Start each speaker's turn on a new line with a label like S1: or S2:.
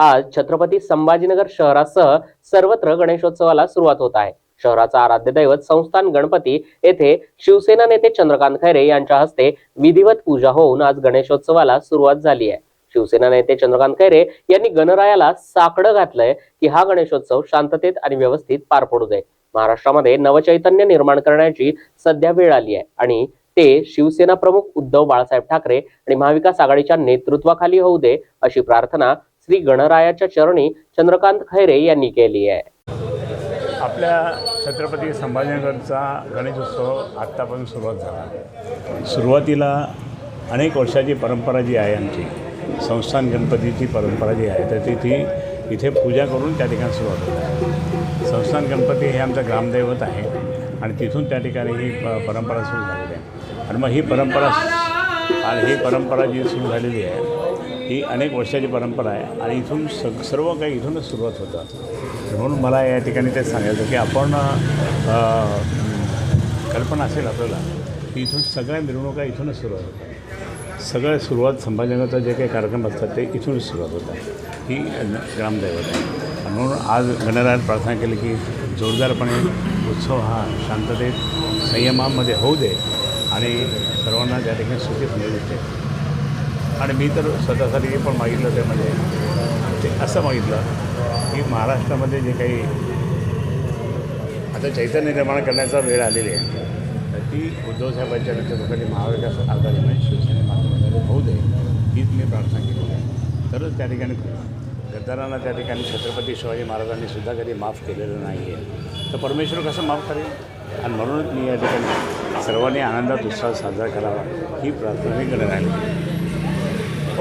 S1: आज छत्रपती संभाजीनगर शहरासह सर्वत्र गणेशोत्सवाला सुरुवात होत आहे. शहराचा आराध्य दैवत संस्थान गणपती येथे शिवसेना नेते चंद्रकांत खैरे यांच्या हस्ते विधिवत पूजा होऊन आज गणेशोत्सवाला सुरुवात झाली आहे. शिवसेना नेते चंद्रकांत खैरे यांनी गणरायाला साकडं घातलंय की हा गणेशोत्सव शांततेत आणि व्यवस्थित पार पडू दे. महाराष्ट्रामध्ये नवचैतन्य निर्माण करण्याची सध्या वेळ आली आहे आणि ते शिवसेना प्रमुख उद्धव बाळासाहेब ठाकरे आणि महाविकास आघाडीच्या नेतृत्वाखाली होऊ दे अशी प्रार्थना श्री गणरायाच्या चरणी चंद्रकांत खैरे यांनी केली आहे.
S2: आपल्या छत्रपती संभाजीनगरचा गणेशोत्सव आत्तापासून सुरुवात झाला. सुरुवातीला अनेक वर्षाची परंपरा जी आहे आमची संस्थान गणपतीची परंपरा जी आहे तर ती ती इथे पूजा करून त्या ठिकाणी सुरुवात होते. संस्थान गणपती हे आमचं ग्रामदैवत आहे आणि तिथून त्या ठिकाणी ही प परंपरा सुरू झालेली आहे. आणि मग ही परंपरा आणि ही परंपरा जी सुरू झालेली आहे ही अनेक वर्षाची परंपरा आहे. आणि इथून सग सर्व काही इथूनच सुरुवात होतं. म्हणून मला या ठिकाणी ते सांगायचं की आपण कल्पना असेल आपल्याला की इथून सगळ्या मिरवणुका इथूनच सुरुवात होतात. सगळं सुरुवात संभाजीनगरचा जे काही कार्यक्रम असतात ते इथूनच सुरुवात होतात. ही ग्रामदैवत आहे. म्हणून आज गणरायात प्रार्थना केली की जोरदारपणे उत्सव हा शांततेत संयमामध्ये होऊ दे आणि सर्वांना त्या ठिकाणी सुखी समजू देते आणि मी तर स्वतःसाठी हे पण मागितलं ते म्हणजे ते असं मागितलं की महाराष्ट्रामध्ये जे काही आता चैतन्य निर्माण करण्याचा वेळ आलेली आहे तर ती उद्धवसाहेबांच्या नेतृत्वाखाली महाविकास आघाडीमध्ये म्हणजे शिवसेने माध्यमामध्ये होऊ दे हीच मी प्रार्थना केली आहे. तरच त्या ठिकाणी गद्दारांना त्या ठिकाणी छत्रपती शिवाजी महाराजांनी सुद्धा कधी माफ केलेलं नाही आहे. तर परमेश्वर कसं माफ करेल? आणि म्हणूनच मी या ठिकाणी सर्वांनी आनंदात उत्साह साजरा करावा ही प्रार्थना मी करत आहे